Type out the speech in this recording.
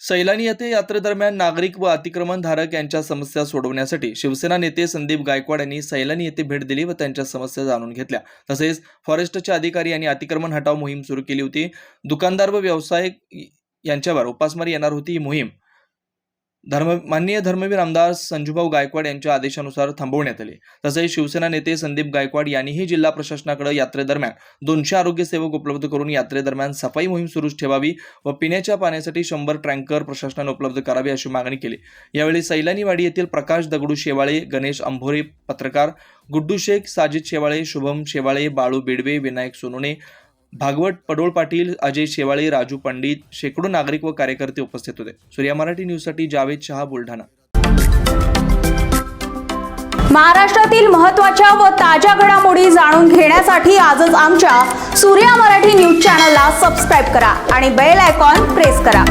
सैलानी येथे यात्रेदरम्यान नागरिक व अतिक्रमणधारक यांच्या समस्या सोडवण्यासाठी शिवसेना नेते संदीप गायकवाड यांनी सैलानी येथे भेट दिली व त्यांच्या समस्या जाणून घेतल्या. तसेच फॉरेस्टचे अधिकारी यांनी अतिक्रमण हटाव मोहीम सुरू केली होती. दुकानदार व व्यावसायिक यांच्यावर उपासमारी येणार होती ही मोहीम. धर्म माननीय धर्मवीर आमदार संजूभाऊ गायकवाड यांच्या आदेशानुसार थांबवण्यात आले. तसेच शिवसेना नेते संदीप गायकवाड यांनीही जिल्हा प्रशासनाकडे यात्रेदरम्यान दोनशे आरोग्य सेवक उपलब्ध करून यात्रेदरम्यान सफाई मोहीम सुरूच ठेवावी व पिण्याच्या पाण्यासाठी शंभर टँकर प्रशासनाने उपलब्ध करावे अशी मागणी केली. यावेळी सैलानीवाडी येथील प्रकाश दगडू शेवाळे गणेश अंभोरे पत्रकार गुड्डू शेख साजिद शेवाळे शुभम शेवाळे बाळू बेडवे विनायक सोनुने भागवत पडोळ पाटील अजय शेवाळे राजू पंडित शेकडो नागरिक व कार्यकर्ते उपस्थित होते. सूर्या मराठी न्यूजसाठी जावेद शहा बुलढाणा. महाराष्ट्रातील महत्त्वाच्या व ताज्या घडामोडी जाणून घेण्यासाठी आजच आमच्या सूर्या मराठी न्यूज चॅनलला सबस्क्राईब करा आणि बेल आयकॉन प्रेस करा.